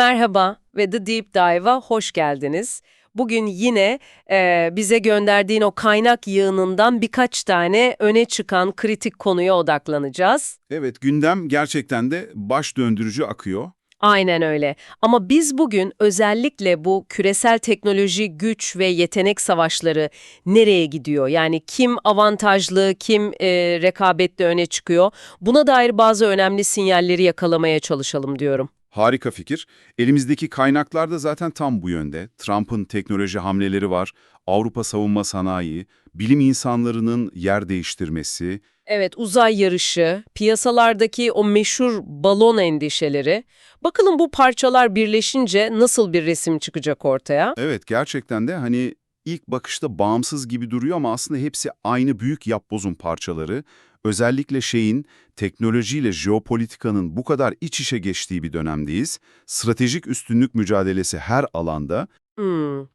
Merhaba ve The Deep Dive'a hoş geldiniz. Bugün yine e, bize gönderdiğin o kaynak yığınından birkaç tane öne çıkan kritik konuya odaklanacağız. Evet, gündem gerçekten de baş döndürücü akıyor. Aynen öyle. Ama biz bugün özellikle bu küresel teknoloji, güç ve yetenek savaşları nereye gidiyor? Yani kim avantajlı, kim e, rekabette öne çıkıyor? Buna dair bazı önemli sinyalleri yakalamaya çalışalım diyorum. Harika fikir. Elimizdeki kaynaklar da zaten tam bu yönde. Trump'ın teknoloji hamleleri var, Avrupa savunma sanayi, bilim insanlarının yer değiştirmesi. Evet, uzay yarışı, piyasalardaki o meşhur balon endişeleri. Bakalım bu parçalar birleşince nasıl bir resim çıkacak ortaya? Evet, gerçekten de hani ilk bakışta bağımsız gibi duruyor ama aslında hepsi aynı büyük yapbozun parçaları. Özellikle şeyin, teknolojiyle jeopolitikanın bu kadar iç içe geçtiği bir dönemdeyiz. Stratejik üstünlük mücadelesi her alanda. Hmm.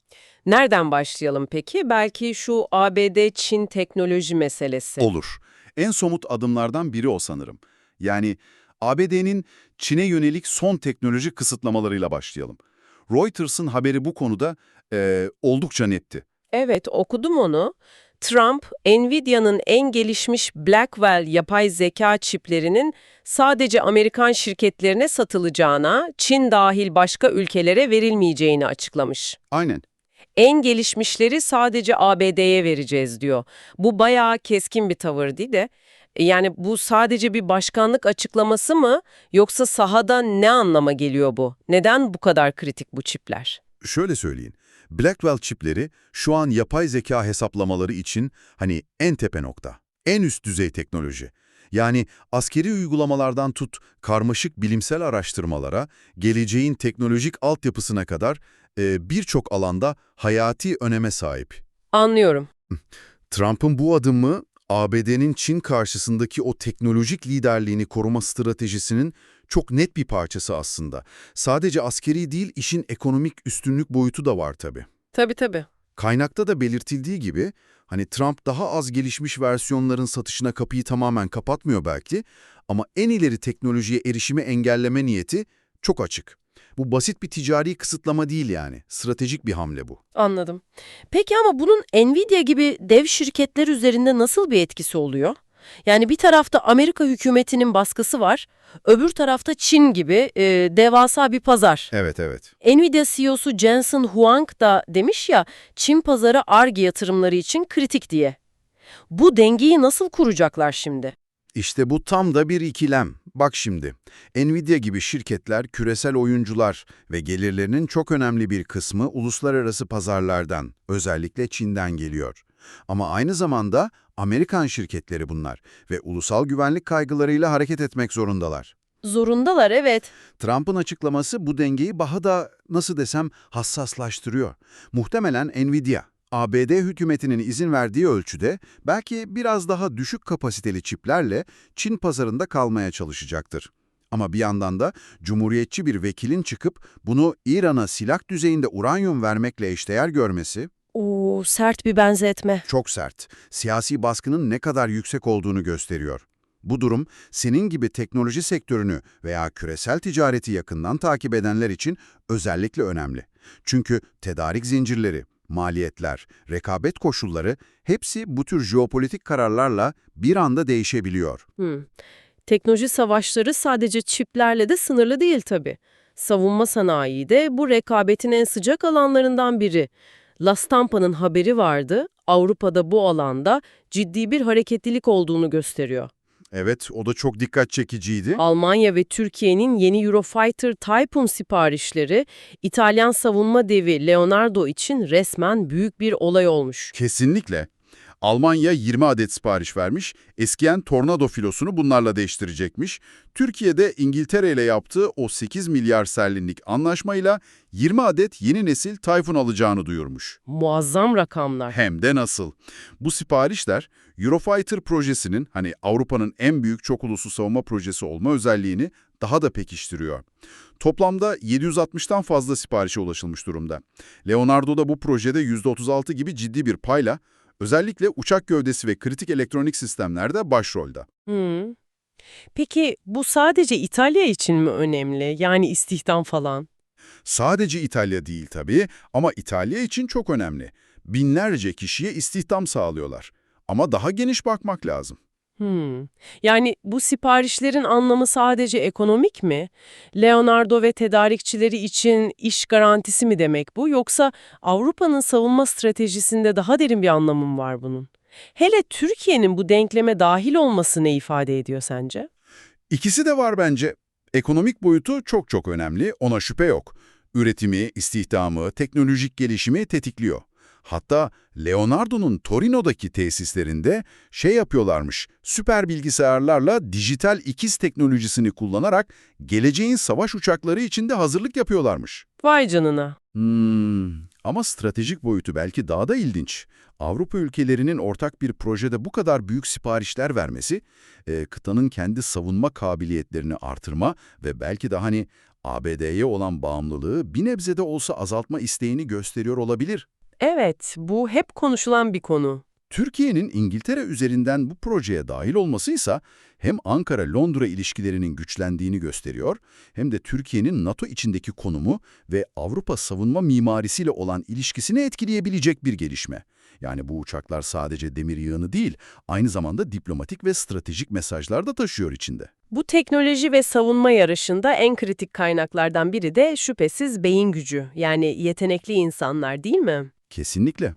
Nereden başlayalım peki? Belki şu ABD-Çin teknoloji meselesi. Olur. En somut adımlardan biri o sanırım. Yani ABD'nin Çin'e yönelik son teknoloji kısıtlamalarıyla başlayalım. Reuters'ın haberi bu konuda eee, oldukça netti. Evet, okudum onu. Trump, Nvidia'nın en gelişmiş Blackwell yapay zeka çiplerinin sadece Amerikan şirketlerine satılacağına, Çin dahil başka ülkelere verilmeyeceğini açıklamış. Aynen. En gelişmişleri sadece ABD'ye vereceğiz diyor. Bu bayağı keskin bir tavır değil de. Yani bu sadece bir başkanlık açıklaması mı yoksa sahada ne anlama geliyor bu? Neden bu kadar kritik bu çipler? Şöyle söyleyin. Blackwell çipleri şu an yapay zeka hesaplamaları için hani en tepe nokta. En üst düzey teknoloji. Yani askeri uygulamalardan tut karmaşık bilimsel araştırmalara, geleceğin teknolojik altyapısına kadar e, birçok alanda hayati öneme sahip. Anlıyorum. Trump'ın bu adımı ABD'nin Çin karşısındaki o teknolojik liderliğini koruma stratejisinin çok net bir parçası aslında. Sadece askeri değil, işin ekonomik üstünlük boyutu da var tabii. Tabii tabii. Kaynakta da belirtildiği gibi, hani Trump daha az gelişmiş versiyonların satışına kapıyı tamamen kapatmıyor belki ama en ileri teknolojiye erişimi engelleme niyeti çok açık. Bu basit bir ticari kısıtlama değil yani, stratejik bir hamle bu. Anladım. Peki ama bunun Nvidia gibi dev şirketler üzerinde nasıl bir etkisi oluyor? Yani bir tarafta Amerika hükümetinin baskısı var, öbür tarafta Çin gibi e, devasa bir pazar. Evet, evet. Nvidia CEO'su Jensen Huang da demiş ya, Çin pazarı ARGE yatırımları için kritik diye. Bu dengeyi nasıl kuracaklar şimdi? İşte bu tam da bir ikilem. Bak şimdi, Nvidia gibi şirketler küresel oyuncular ve gelirlerinin çok önemli bir kısmı uluslararası pazarlardan, özellikle Çin'den geliyor. Ama aynı zamanda Amerikan şirketleri bunlar ve ulusal güvenlik kaygılarıyla hareket etmek zorundalar. Zorundalar evet. Trump'ın açıklaması bu dengeyi daha da nasıl desem hassaslaştırıyor. Muhtemelen Nvidia, ABD hükümetinin izin verdiği ölçüde belki biraz daha düşük kapasiteli çiplerle Çin pazarında kalmaya çalışacaktır. Ama bir yandan da cumhuriyetçi bir vekilin çıkıp bunu İran'a silah düzeyinde uranyum vermekle eşdeğer görmesi Oo, sert bir benzetme. çok sert. Siyasi baskının ne kadar yüksek olduğunu gösteriyor. Bu durum senin gibi teknoloji sektörünü veya küresel ticareti yakından takip edenler için özellikle önemli. Çünkü tedarik zincirleri, maliyetler, rekabet koşulları hepsi bu tür jeopolitik kararlarla bir anda değişebiliyor. Hmm. Teknoloji savaşları sadece çiplerle de sınırlı değil tabii. Savunma sanayi de bu rekabetin en sıcak alanlarından biri. La Stampa'nın haberi vardı, Avrupa'da bu alanda ciddi bir hareketlilik olduğunu gösteriyor. Evet, o da çok dikkat çekiciydi. Almanya ve Türkiye'nin yeni Eurofighter Typhoon siparişleri İtalyan savunma devi Leonardo için resmen büyük bir olay olmuş. Kesinlikle. Almanya 20 adet sipariş vermiş, eskiyen Tornado filosunu bunlarla değiştirecekmiş. Türkiye'de İngiltere ile yaptığı o 8 milyar sterlinlik anlaşmayla 20 adet yeni nesil Tayfun alacağını duyurmuş. Muazzam rakamlar. Hem de nasıl? Bu siparişler Eurofighter projesinin hani Avrupa'nın en büyük çok uluslu savunma projesi olma özelliğini daha da pekiştiriyor. Toplamda 760'tan fazla siparişe ulaşılmış durumda. Leonardo da bu projede %36 gibi ciddi bir payla özellikle uçak gövdesi ve kritik elektronik sistemlerde başrolde. Hmm. Peki bu sadece İtalya için mi önemli? Yani istihdam falan? Sadece İtalya değil tabii ama İtalya için çok önemli. Binlerce kişiye istihdam sağlıyorlar. Ama daha geniş bakmak lazım. Hmm. Yani bu siparişlerin anlamı sadece ekonomik mi? Leonardo ve tedarikçileri için iş garantisi mi demek bu? Yoksa Avrupa'nın savunma stratejisinde daha derin bir anlamı mı var bunun? Hele Türkiye'nin bu denkleme dahil olması ne ifade ediyor sence? İkisi de var bence. Ekonomik boyutu çok çok önemli, ona şüphe yok. Üretimi, istihdamı, teknolojik gelişimi tetikliyor. Hatta Leonardo'nun Torino'daki tesislerinde şey yapıyorlarmış, süper bilgisayarlarla dijital ikiz teknolojisini kullanarak geleceğin savaş uçakları için de hazırlık yapıyorlarmış. Vay canına. Hmm, ama stratejik boyutu belki daha da ilginç. Avrupa ülkelerinin ortak bir projede bu kadar büyük siparişler vermesi, e, kıtanın kendi savunma kabiliyetlerini artırma ve belki de hani ABD'ye olan bağımlılığı bir nebze de olsa azaltma isteğini gösteriyor olabilir. Evet, bu hep konuşulan bir konu. Türkiye'nin İngiltere üzerinden bu projeye dahil olmasıysa hem Ankara-Londra ilişkilerinin güçlendiğini gösteriyor hem de Türkiye'nin NATO içindeki konumu ve Avrupa savunma mimarisiyle olan ilişkisini etkileyebilecek bir gelişme. Yani bu uçaklar sadece demir yığını değil, aynı zamanda diplomatik ve stratejik mesajlar da taşıyor içinde. Bu teknoloji ve savunma yarışında en kritik kaynaklardan biri de şüphesiz beyin gücü, yani yetenekli insanlar değil mi? Kesinlikle.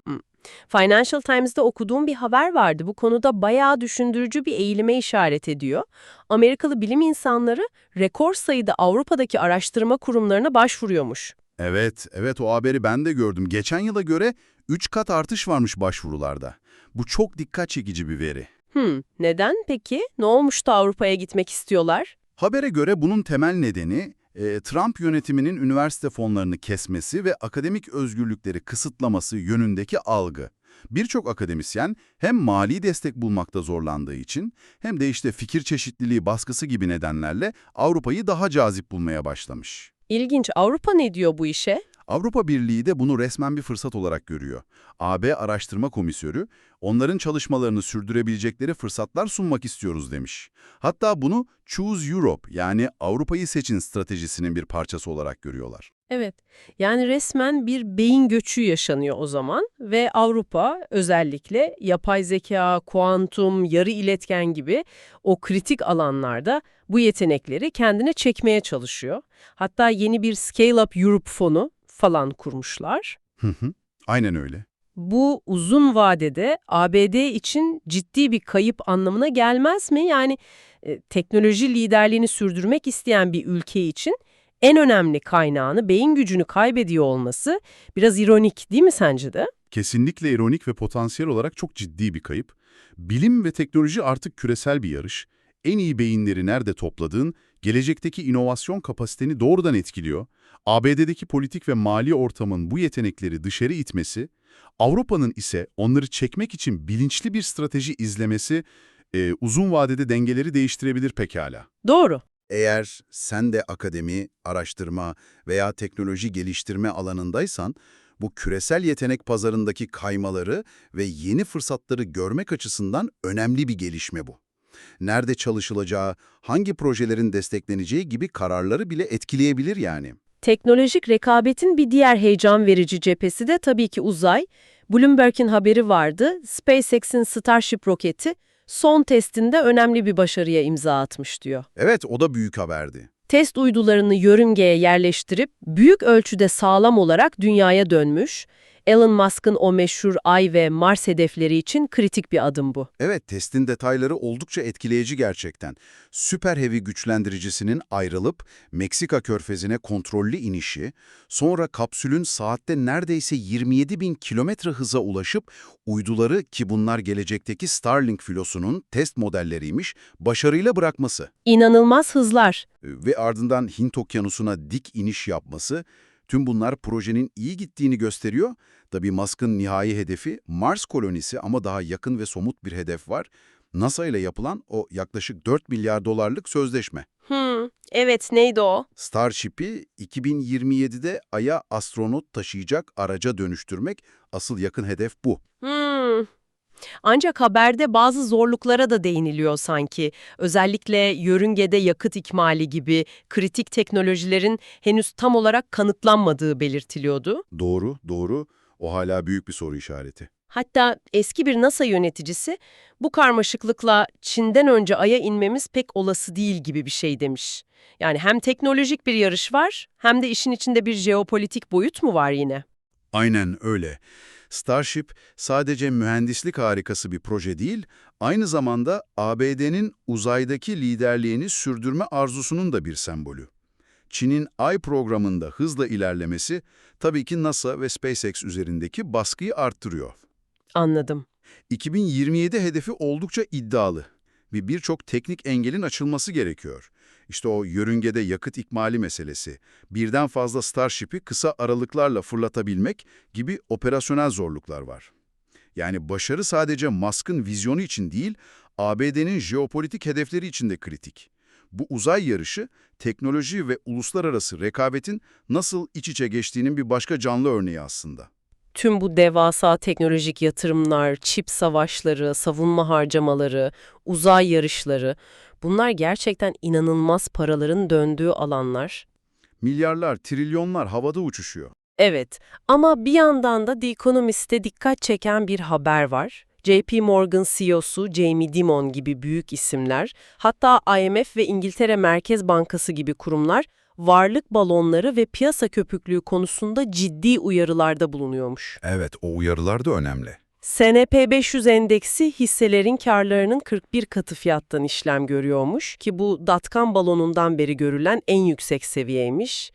Financial Times'da okuduğum bir haber vardı. Bu konuda bayağı düşündürücü bir eğilime işaret ediyor. Amerikalı bilim insanları rekor sayıda Avrupa'daki araştırma kurumlarına başvuruyormuş. Evet, evet o haberi ben de gördüm. Geçen yıla göre 3 kat artış varmış başvurularda. Bu çok dikkat çekici bir veri. Hmm, neden peki? Ne olmuş da Avrupa'ya gitmek istiyorlar? Habere göre bunun temel nedeni e, Trump yönetiminin üniversite fonlarını kesmesi ve akademik özgürlükleri kısıtlaması yönündeki algı. Birçok akademisyen hem mali destek bulmakta zorlandığı için hem de işte fikir çeşitliliği baskısı gibi nedenlerle Avrupa'yı daha cazip bulmaya başlamış. İlginç. Avrupa ne diyor bu işe? Avrupa Birliği de bunu resmen bir fırsat olarak görüyor. AB Araştırma Komisyörü, onların çalışmalarını sürdürebilecekleri fırsatlar sunmak istiyoruz demiş. Hatta bunu Choose Europe yani Avrupa'yı seçin stratejisinin bir parçası olarak görüyorlar. Evet. Yani resmen bir beyin göçü yaşanıyor o zaman ve Avrupa özellikle yapay zeka, kuantum, yarı iletken gibi o kritik alanlarda bu yetenekleri kendine çekmeye çalışıyor. Hatta yeni bir Scale Up Europe fonu falan kurmuşlar. Hı hı, aynen öyle. Bu uzun vadede ABD için ciddi bir kayıp anlamına gelmez mi? Yani e, teknoloji liderliğini sürdürmek isteyen bir ülke için en önemli kaynağını, beyin gücünü kaybediyor olması biraz ironik değil mi sence de? Kesinlikle ironik ve potansiyel olarak çok ciddi bir kayıp. Bilim ve teknoloji artık küresel bir yarış. En iyi beyinleri nerede topladığın, gelecekteki inovasyon kapasiteni doğrudan etkiliyor. ABD'deki politik ve mali ortamın bu yetenekleri dışarı itmesi, Avrupa'nın ise onları çekmek için bilinçli bir strateji izlemesi, e, uzun vadede dengeleri değiştirebilir pekala. Doğru. Eğer sen de akademi, araştırma veya teknoloji geliştirme alanındaysan, bu küresel yetenek pazarındaki kaymaları ve yeni fırsatları görmek açısından önemli bir gelişme bu. Nerede çalışılacağı, hangi projelerin destekleneceği gibi kararları bile etkileyebilir yani. Teknolojik rekabetin bir diğer heyecan verici cephesi de tabii ki uzay. Bloomberg'in haberi vardı. SpaceX'in Starship roketi son testinde önemli bir başarıya imza atmış diyor. Evet, o da büyük haberdi. Test uydularını yörüngeye yerleştirip büyük ölçüde sağlam olarak dünyaya dönmüş. Elon Musk'ın o meşhur Ay ve Mars hedefleri için kritik bir adım bu. Evet, testin detayları oldukça etkileyici gerçekten. Süper Heavy güçlendiricisinin ayrılıp Meksika körfezine kontrollü inişi, sonra kapsülün saatte neredeyse 27 bin kilometre hıza ulaşıp uyduları ki bunlar gelecekteki Starlink filosunun test modelleriymiş, başarıyla bırakması İnanılmaz hızlar. ve ardından Hint okyanusuna dik iniş yapması, tüm bunlar projenin iyi gittiğini gösteriyor. Tabii Musk'ın nihai hedefi Mars kolonisi ama daha yakın ve somut bir hedef var. NASA ile yapılan o yaklaşık 4 milyar dolarlık sözleşme. Hmm, evet neydi o? Starship'i 2027'de Ay'a astronot taşıyacak araca dönüştürmek asıl yakın hedef bu. Hmm. Ancak haberde bazı zorluklara da değiniliyor sanki. Özellikle yörüngede yakıt ikmali gibi kritik teknolojilerin henüz tam olarak kanıtlanmadığı belirtiliyordu. Doğru, doğru. O hala büyük bir soru işareti. Hatta eski bir NASA yöneticisi bu karmaşıklıkla Çin'den önce Ay'a inmemiz pek olası değil gibi bir şey demiş. Yani hem teknolojik bir yarış var hem de işin içinde bir jeopolitik boyut mu var yine? Aynen öyle. Starship sadece mühendislik harikası bir proje değil, aynı zamanda ABD'nin uzaydaki liderliğini sürdürme arzusunun da bir sembolü. Çin'in Ay programında hızla ilerlemesi tabii ki NASA ve SpaceX üzerindeki baskıyı arttırıyor. Anladım. 2027 hedefi oldukça iddialı ve birçok teknik engelin açılması gerekiyor. İşte o yörüngede yakıt ikmali meselesi, birden fazla Starship'i kısa aralıklarla fırlatabilmek gibi operasyonel zorluklar var. Yani başarı sadece Musk'ın vizyonu için değil, ABD'nin jeopolitik hedefleri için de kritik. Bu uzay yarışı, teknoloji ve uluslararası rekabetin nasıl iç içe geçtiğinin bir başka canlı örneği aslında. Tüm bu devasa teknolojik yatırımlar, çip savaşları, savunma harcamaları, uzay yarışları bunlar gerçekten inanılmaz paraların döndüğü alanlar. Milyarlar, trilyonlar havada uçuşuyor. Evet ama bir yandan da The Economist'te dikkat çeken bir haber var. JP Morgan CEO'su Jamie Dimon gibi büyük isimler, hatta IMF ve İngiltere Merkez Bankası gibi kurumlar varlık balonları ve piyasa köpüklüğü konusunda ciddi uyarılarda bulunuyormuş. Evet, o uyarılar da önemli. S&P 500 endeksi hisselerin karlarının 41 katı fiyattan işlem görüyormuş ki bu dotcom balonundan beri görülen en yüksek seviyeymiş.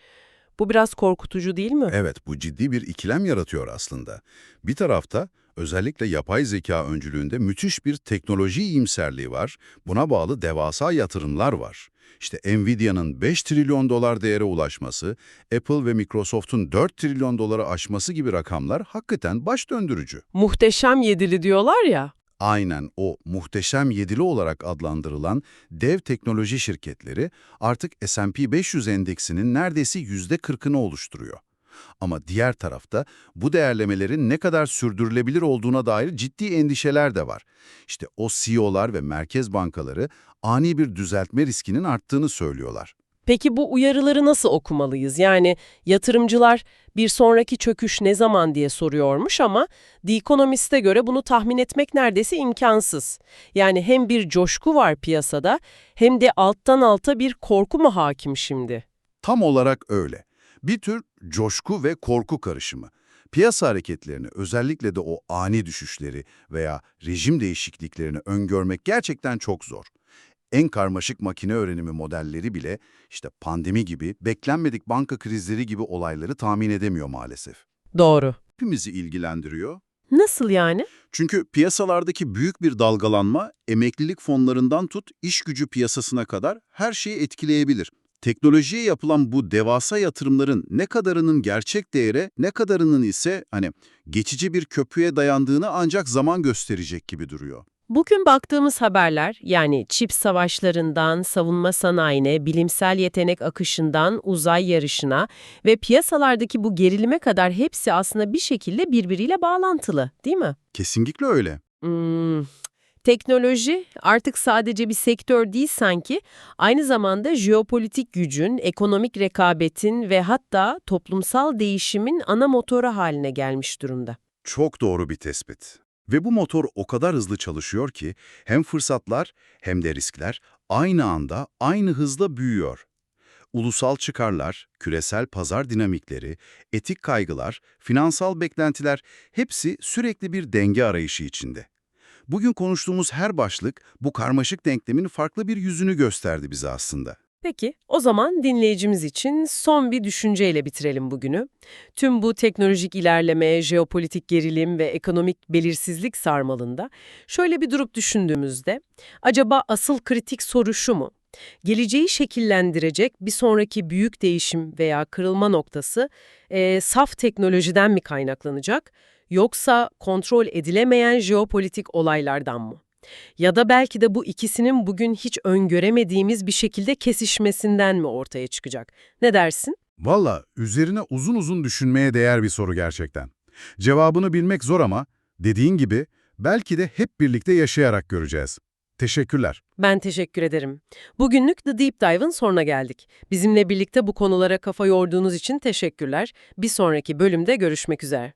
Bu biraz korkutucu değil mi? Evet, bu ciddi bir ikilem yaratıyor aslında. Bir tarafta özellikle yapay zeka öncülüğünde müthiş bir teknoloji iyimserliği var. Buna bağlı devasa yatırımlar var. İşte Nvidia'nın 5 trilyon dolar değere ulaşması, Apple ve Microsoft'un 4 trilyon doları aşması gibi rakamlar hakikaten baş döndürücü. Muhteşem yedili diyorlar ya. Aynen o muhteşem yedili olarak adlandırılan dev teknoloji şirketleri artık S&P 500 endeksinin neredeyse %40'ını oluşturuyor. Ama diğer tarafta bu değerlemelerin ne kadar sürdürülebilir olduğuna dair ciddi endişeler de var. İşte o CEO'lar ve merkez bankaları ani bir düzeltme riskinin arttığını söylüyorlar. Peki bu uyarıları nasıl okumalıyız? Yani yatırımcılar bir sonraki çöküş ne zaman diye soruyormuş ama The Economist'e göre bunu tahmin etmek neredeyse imkansız. Yani hem bir coşku var piyasada hem de alttan alta bir korku mu hakim şimdi? Tam olarak öyle. Bir tür coşku ve korku karışımı. Piyasa hareketlerini, özellikle de o ani düşüşleri veya rejim değişikliklerini öngörmek gerçekten çok zor. En karmaşık makine öğrenimi modelleri bile işte pandemi gibi, beklenmedik banka krizleri gibi olayları tahmin edemiyor maalesef. Doğru. Hepimizi ilgilendiriyor. Nasıl yani? Çünkü piyasalardaki büyük bir dalgalanma, emeklilik fonlarından tut iş gücü piyasasına kadar her şeyi etkileyebilir. Teknolojiye yapılan bu devasa yatırımların ne kadarının gerçek değere, ne kadarının ise hani geçici bir köprüye dayandığını ancak zaman gösterecek gibi duruyor. Bugün baktığımız haberler yani çip savaşlarından savunma sanayine, bilimsel yetenek akışından uzay yarışına ve piyasalardaki bu gerilime kadar hepsi aslında bir şekilde birbiriyle bağlantılı değil mi? Kesinlikle öyle. Hmm, Teknoloji artık sadece bir sektör değil sanki, aynı zamanda jeopolitik gücün, ekonomik rekabetin ve hatta toplumsal değişimin ana motoru haline gelmiş durumda. Çok doğru bir tespit. Ve bu motor o kadar hızlı çalışıyor ki hem fırsatlar hem de riskler aynı anda aynı hızla büyüyor. Ulusal çıkarlar, küresel pazar dinamikleri, etik kaygılar, finansal beklentiler hepsi sürekli bir denge arayışı içinde. Bugün konuştuğumuz her başlık bu karmaşık denklemin farklı bir yüzünü gösterdi bize aslında. Peki, o zaman dinleyicimiz için son bir düşünceyle bitirelim bugünü. Tüm bu teknolojik ilerleme, jeopolitik gerilim ve ekonomik belirsizlik sarmalında şöyle bir durup düşündüğümüzde, acaba asıl kritik soru şu mu? Geleceği şekillendirecek bir sonraki büyük değişim veya kırılma noktası eee, saf teknolojiden mi kaynaklanacak, yoksa kontrol edilemeyen jeopolitik olaylardan mı? Ya da belki de bu ikisinin bugün hiç öngöremediğimiz bir şekilde kesişmesinden mi ortaya çıkacak? Ne dersin? Valla üzerine uzun uzun düşünmeye değer bir soru gerçekten. Cevabını bilmek zor ama dediğin gibi belki de hep birlikte yaşayarak göreceğiz. Teşekkürler. Ben teşekkür ederim. Bugünlük The Deep Dive'ın sonuna geldik. Bizimle birlikte bu konulara kafa yorduğunuz için teşekkürler. Bir sonraki bölümde görüşmek üzere.